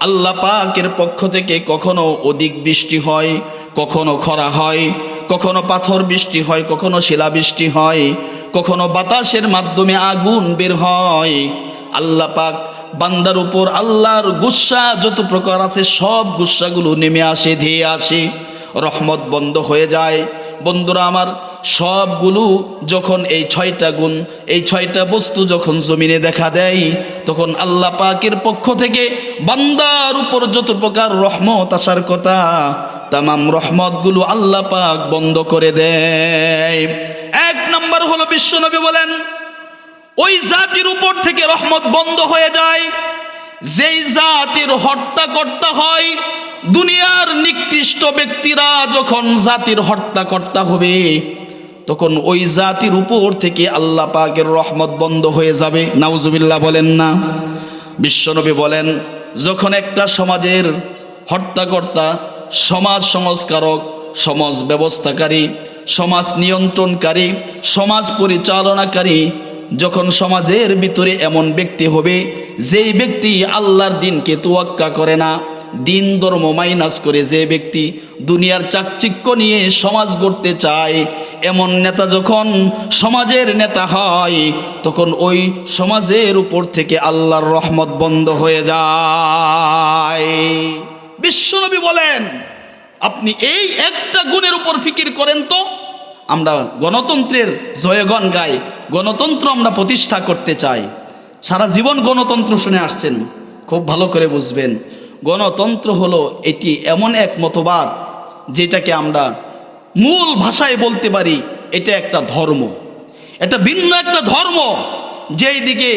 আল্লাহ পাকের পক্ষ থেকে কখনো অধিক বৃষ্টি হয়, কখনো খরা হয়, কখনো পাথর বৃষ্টি হয়, কখনো শিলাবৃষ্টি হয়, কখনো বাতাসের মাধ্যমে আগুন বের হয়। আল্লাহ পাক বান্দার উপর আল্লাহর গুসা যত প্রকার আছে, সব গুসাগুলো নেমে আসে, ধেয়ে আসে। রহমত বন্ধ হয়ে যায়। বন্ধুরা আমার সবগুলো যখন এই ছয়টা গুণ, এই ছয়টা বস্তু যখন জমিনে দেখা দেয়, তখন আল্লাহ পাকের পক্ষ থেকে বান্দার উপর যত প্রকার রহমত আসার কথা, তামাম রহমতগুলো আল্লাহ পাক বন্ধ করে দেয়। এক নম্বর হলো বিশ্বনবী বলেন, ওই জাতির উপর থেকে রহমত বন্ধ হয়ে যায়। যেই জাতির হর্তাকর্তা হয়, দুনিয়ার নিকৃষ্ট ব্যক্তিরা যখন জাতির হর্তাকর্তা হবে তখন ওই জাতির উপর থেকে আল্লাহ পাকের রহমত বন্ধ হয়ে যাবে। নাউজুবিল্লাহ বলেন না। বিশ্বনবী বলেন, যখন একটা সমাজের হর্তাকর্তা, সমাজ সংস্কারক, সমাজ ব্যবস্থাকারী, সমাজ নিয়ন্ত্রণকারী, সমাজ পরিচালনাকারী, যখন সমাজের ভিতরে এমন ব্যক্তি হবে, যেই ব্যক্তি আল্লাহর দিনকে তোয়াক্কা করে না, দিন ধর্ম মাইনাস করে যে ব্যক্তি দুনিয়ার চাকচিক্য নিয়ে সমাজ গড়তে চায় এমন নেতা যখন সমাজের নেতা হয়, তখন ওই সমাজের উপর থেকে আল্লাহর রহমত বন্ধ হয়ে যায়। বিশ্বনবী বলেন, আপনি এই একটা গুণের উপর ফিকির করেন তো, আমরা গণতন্ত্রের জয়গণ গাই, গণতন্ত্র আমরা প্রতিষ্ঠা করতে চাই। সারা জীবন গণতন্ত্র শুনে আসছেন, খুব ভালো করে বুঝবেন। গণতন্ত্র হলো এটি এমন এক মতবাদ, যেটাকে আমরা মূল ভাষায় বলতে পারি, এটা একটা ধর্ম। এটা ভিন্ন একটা ধর্ম, যেই দিকে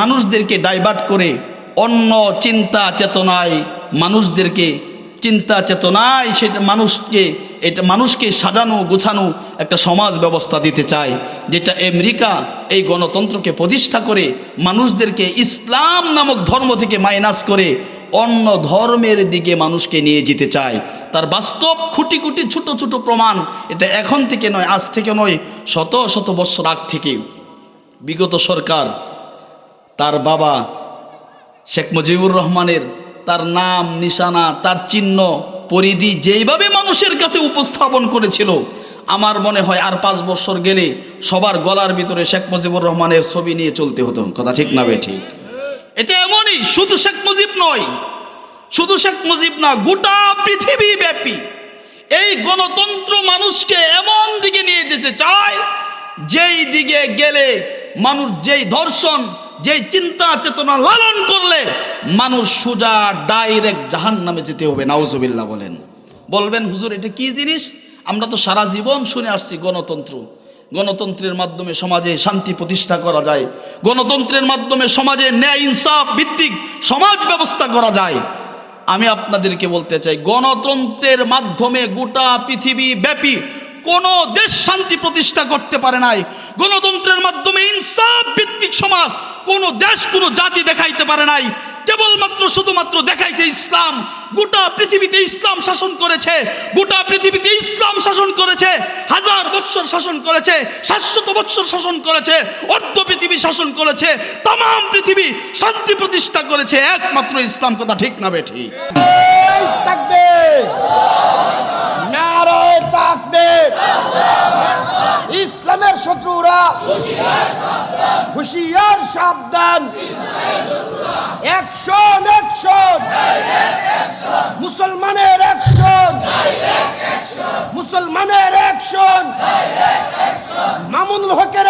মানুষদেরকে ডাইভার্ট করে অন্য চিন্তা চেতনায়, মানুষদেরকে চিন্তা চেতনায় সেটা মানুষকে, এটা মানুষকে সাজানো, গোছানো একটা সমাজ ব্যবস্থা দিতে চায়, যেটা আমেরিকা এই গণতন্ত্রকে প্রতিষ্ঠা করে মানুষদেরকে ইসলাম নামক ধর্ম থেকে মাইনাস করে অন্য ধর্মের দিকে মানুষকে নিয়ে যেতে চায়। তার বাস্তব খুঁটি খুঁটি ছোট ছোট প্রমাণ। এটা এখন থেকে নয়, আজ থেকে নয়, শত শত বছর আগ থেকে। বিগত সরকার, তার বাবা শেখ মুজিবুর রহমানের তার নাম, নিশানা, তার চিহ্ন, পরিধি যেইভাবে মানুষের কাছে উপস্থাপন করেছিল, আমার মনে হয় আর পাঁচ বছর গেলে সবার গলার ভিতরে শেখ মুজিবুর রহমানের ছবি নিয়ে চলতে হতো। কথা ঠিক না বে ঠিক? এটা এমনই, শুধু শেখ মুজিব নয় শুধু শেখ মুজিব না, গোটা পৃথিবী ব্যাপী এই গণতন্ত্র মানুষকে এমন দিকে নিয়ে যেতে চায়, যেই দিকে গেলে মানুষ যেই ধর্ষণ, যেই চিন্তা চেতনা লালন করলে মানুষ সোজা ডাইরেক্ট জাহান নামে যেতে হবে, নাউজুবিল্লাহ বলেন। বলবেন, হুজুর, এটা কি জিনিস? আমরা তো সারা জীবন শুনে আসছি গণতন্ত্র। গণতন্ত্রের মাধ্যমে সমাজে শান্তি প্রতিষ্ঠা করা যায়। গণতন্ত্রের মাধ্যমে সমাজে ন্যায়, ইনসাফ ভিত্তিক সমাজ ব্যবস্থা করা যায়। আমি আপনাদেরকে বলতে চাই, গণতন্ত্রের মাধ্যমে গোটা পৃথিবী ব্যাপী কোন দেশ শান্তি প্রতিষ্ঠা করতে পারে নাই। গণতন্ত্রের মাধ্যমে ইনসাফ ভিত্তিক সমাজ কোন দেশ, কোনো জাতি দেখাইতে পারে নাই। কেবলমাত্র শুধুমাত্র দেখাইছে ইসলাম। গোটা পৃথিবীতে ইসলাম শাসন করেছে। গোটা পৃথিবীতে ইসলাম শাসন করেছে। হাজার বৎসর শাসন করেছে। সাতশত বৎসর শাসন করেছে। অর্ধ পৃথিবী শাসন করেছে। তাম পৃথিবী শান্তি প্রতিষ্ঠা করেছে। একমাত্র ইসলাম কথা ঠিক না বে ঠিক? তাকবীর নারায়ে তাকবীর ইসলামের শত্রুরা হুশিয়ার সাবধান। অ্যাকশন অ্যাকশন মুসলমানের অ্যাকশন মুসলমানের অ্যাকশন মামুনুল হকের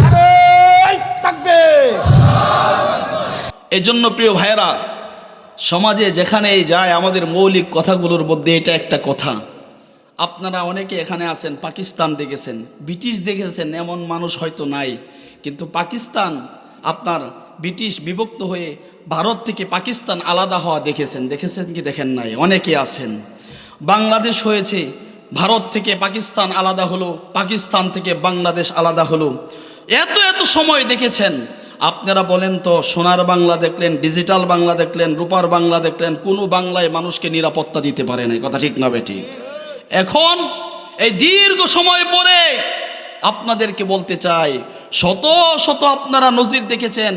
নারায়ে তাকবীর এজন্য প্রিয় ভাইয়েরা, সমাজে যেখানেই যায়, আমাদের মৌলিক কথাগুলোর মধ্যে এটা একটা কথা। আপনারা অনেকে এখানে আছেন, পাকিস্তান দেখেছেন, ব্রিটিশ দেখেছেন, এমন মানুষ হয়তো নাই। কিন্তু পাকিস্তান আপনার ব্রিটিশ বিভক্ত হয়ে ভারত থেকে পাকিস্তান আলাদা হওয়া দেখেছেন। দেখেছেন কি দেখেন নাই? অনেকে আছেন। বাংলাদেশ হয়েছে, ভারত থেকে পাকিস্তান আলাদা হলো, পাকিস্তান থেকে বাংলাদেশ আলাদা হলো। এত এত সময় দেখেছেন। আপনারা বলেন তো, সোনার বাংলা দেখলেন, ডিজিটাল বাংলা দেখলেন, রূপার বাংলা দেখলেন, কোনো বাংলায় মানুষকে নিরাপত্তা দিতে পারে না কথা ঠিক না বেঠিক এখন এই দীর্ঘ সময় পরে আপনাদেরকে বলতে চাই, শত শত আপনারা নজির দেখেছেন,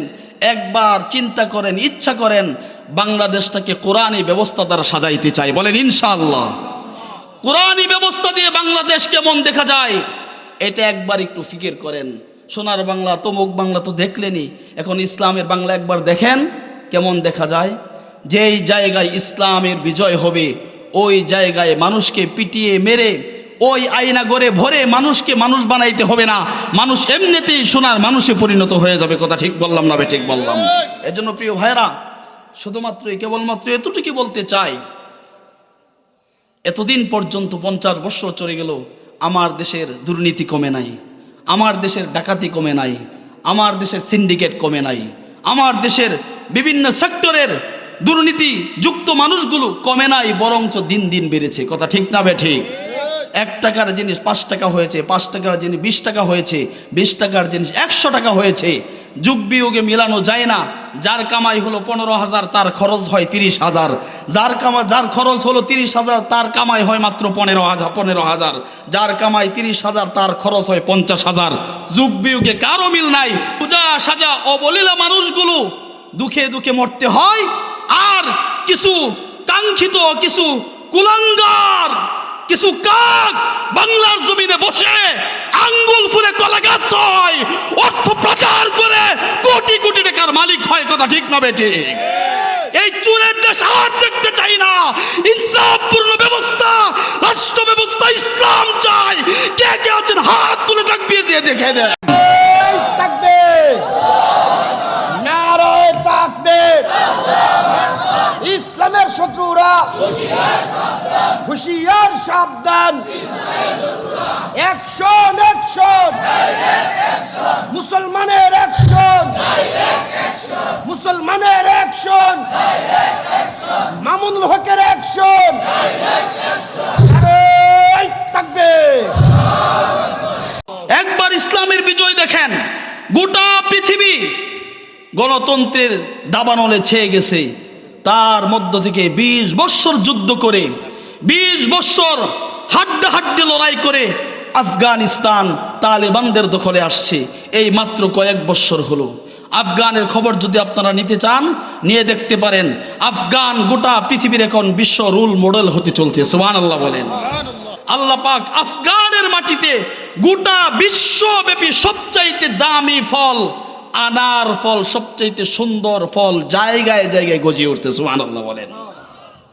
একবার চিন্তা করেন, ইচ্ছা করেন, বাংলাদেশটাকে কোরআনী ব্যবস্থা দ্বারা সাজাইতে চাই। বলেন ইনশাল্লাহ কোরআনী ব্যবস্থা দিয়ে বাংলাদেশ কেমন দেখা যায়? এটা একবার একটু ফিকির করেন। সোনার বাংলা, তমুক বাংলা তো দেখলেনি এখন ইসলামের বাংলা একবার দেখেন, কেমন দেখা যায়? যেই জায়গায় ইসলামের বিজয় হবে ওই জায়গায় মানুষকে পিটিয়ে মেরে, ওই আয়না গড়ে ভরে মানুষকে মানুষ বানাইতে হবে না। মানুষ এমনিতেই সোনার মানুষে পরিণত হয়ে যাবে, কথা ঠিক বললাম না ঠিক বললাম। এজন্য প্রিয় ভাইরা শুধুমাত্র কেবলমাত্র এতটুকু বলতে চাই, এতদিন পর্যন্ত পঞ্চাশ বছর চলে গেল, আমার দেশের দুর্নীতি কমে নাই, আমার দেশের ডাকাতি কমে নাই, আমার দেশের সিন্ডিকেট কমে নাই, আমার দেশের বিভিন্ন সেক্টরের দুর্নীতি যুক্ত মানুষগুলো কমে নাই, বরঞ্চ দিন দিন বেড়েছে। কথা ঠিক না ঠিক? এক টাকার জিনিস পাঁচ টাকা হয়েছে, পাঁচ টাকার জিনিস বিশ টাকা হয়েছে, বিশ টাকার জিনিস একশো টাকা হয়েছে। যুগ বিয়োগে মিলানো যায় না। যার কামাই হলো পনেরো হাজার, তার খরচ হয় তিরিশ হাজার। যার কামা, যার খরচ হলো তিরিশ হাজার, তার কামাই হয় মাত্র পনেরো হাজার পনেরো হাজার। যার কামাই তিরিশ হাজার, তার খরচ হয় পঞ্চাশ হাজার। যুগ বিয়োগে কারও মিল নাই। পূজা সাজা অবলীলা মানুষগুলো দুঃখে দুঃখে মরতে হয় আর কিছু কাঙ্ক্ষিত, কিছু কুলাঙ্গার, কিছু কাক বাংলার জমিনে বসে আঙ্গুল ফুলে কলা গাছ হয় অর্থ প্রচার করে কোটি কোটি টাকার মালিক হয় কথা ঠিক না বেঠিক এই চুরের দেশ আর দেখতে চাই না। ইনসাফপূর্ণ ব্যবস্থা রাষ্ট্র ব্যবস্থা ইসলাম চাই। কে কে আছেন? হাত তুলে তাকবির দিয়ে দেখে দেয় এই তাকবীর নারায়ে তাকবীর ইসলামের শত্রুরা হুশিয়ার সাবধান। অ্যাকশন অ্যাকশন মুসলমানের অ্যাকশন মুসলমানের অ্যাকশন মামুনুল হকের এই তাকবীর একবার ইসলামের বিজয় দেখেন, গোটা পৃথিবী গণতন্ত্রের দাবানলে ছেয়ে গেছে। তার মধ্য থেকে বিশ বৎসর যুদ্ধ করে, বিশ বৎসর হাড্ডা হাড্ডে লড়াই করে আফগানিস্তান তালেবানদের দখলে আসছে। এই মাত্র কয়েক বৎসর হলো। আফগানের খবর যদি আপনারা নিতে চান, নিয়ে দেখতে পারেন, আফগান গোটা পৃথিবীর এখন বিশ্ব রুল মডেল হতে চলছে সুবহান আল্লাহ বলেন। আল্লাহ পাক আফগানের মাটিতে গোটা বিশ্বব্যাপী সবচাইতে দামি ফল আনার ফল সবচেয়ে সুন্দর ফল জায়গায় জায়গায় গজিয়ে উঠছে সুবহানাল্লাহ বলেন।